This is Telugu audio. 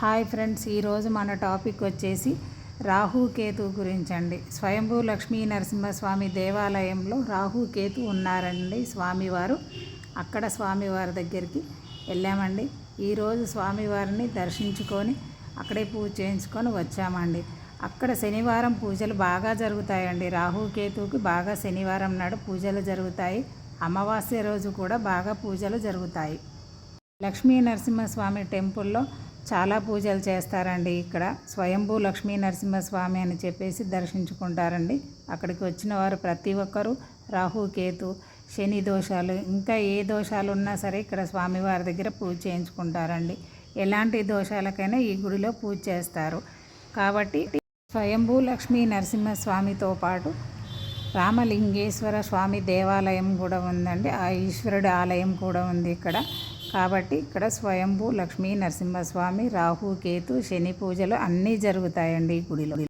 హాయ్ ఫ్రెండ్స్ ఈరోజు మన టాపిక్ వచ్చేసి రాహుకేతు గురించి అండి స్వయంభూ లక్ష్మీ నరసింహస్వామి దేవాలయంలో రాహుకేతు ఉన్నారండి స్వామివారు. అక్కడ స్వామివారి దగ్గరికి వెళ్ళామండి. ఈరోజు స్వామివారిని దర్శించుకొని అక్కడే పూజ చేయించుకొని వచ్చామండి. అక్కడ శనివారం పూజలు బాగా జరుగుతాయండి. రాహుకేతువుకి బాగా శనివారం నాడు పూజలు జరుగుతాయి. అమావాస్య రోజు కూడా బాగా పూజలు జరుగుతాయి. లక్ష్మీ నరసింహస్వామి టెంపుల్లో చాలా పూజలు చేస్తారండి ఇక్కడ. స్వయంభూ లక్ష్మీ నరసింహస్వామి అని చెప్పేసి దర్శించుకుంటారండి. అక్కడికి వచ్చిన వారు ప్రతి ఒక్కరూ రాహు కేతు శని దోషాలు ఇంకా ఏ దోషాలు ఉన్నా సరే ఇక్కడ స్వామివారి దగ్గర పూజ చేయించుకుంటారండి. ఎలాంటి దోషాలకైనా ఈ గుడిలో పూజ చేస్తారు. కాబట్టి స్వయంభూ లక్ష్మీ నరసింహస్వామితో పాటు రామలింగేశ్వర స్వామి దేవాలయం కూడా ఉందండి. ఆ ఈశ్వరుడి ఆలయం కూడా ఉంది ఇక్కడ. కాబట్టి ఇక్కడ స్వయంభూ లక్ష్మీ నరసింహస్వామి రాహు కేతు శని పూజలు అన్నీ జరుగుతాయండి ఈ గుడిలో.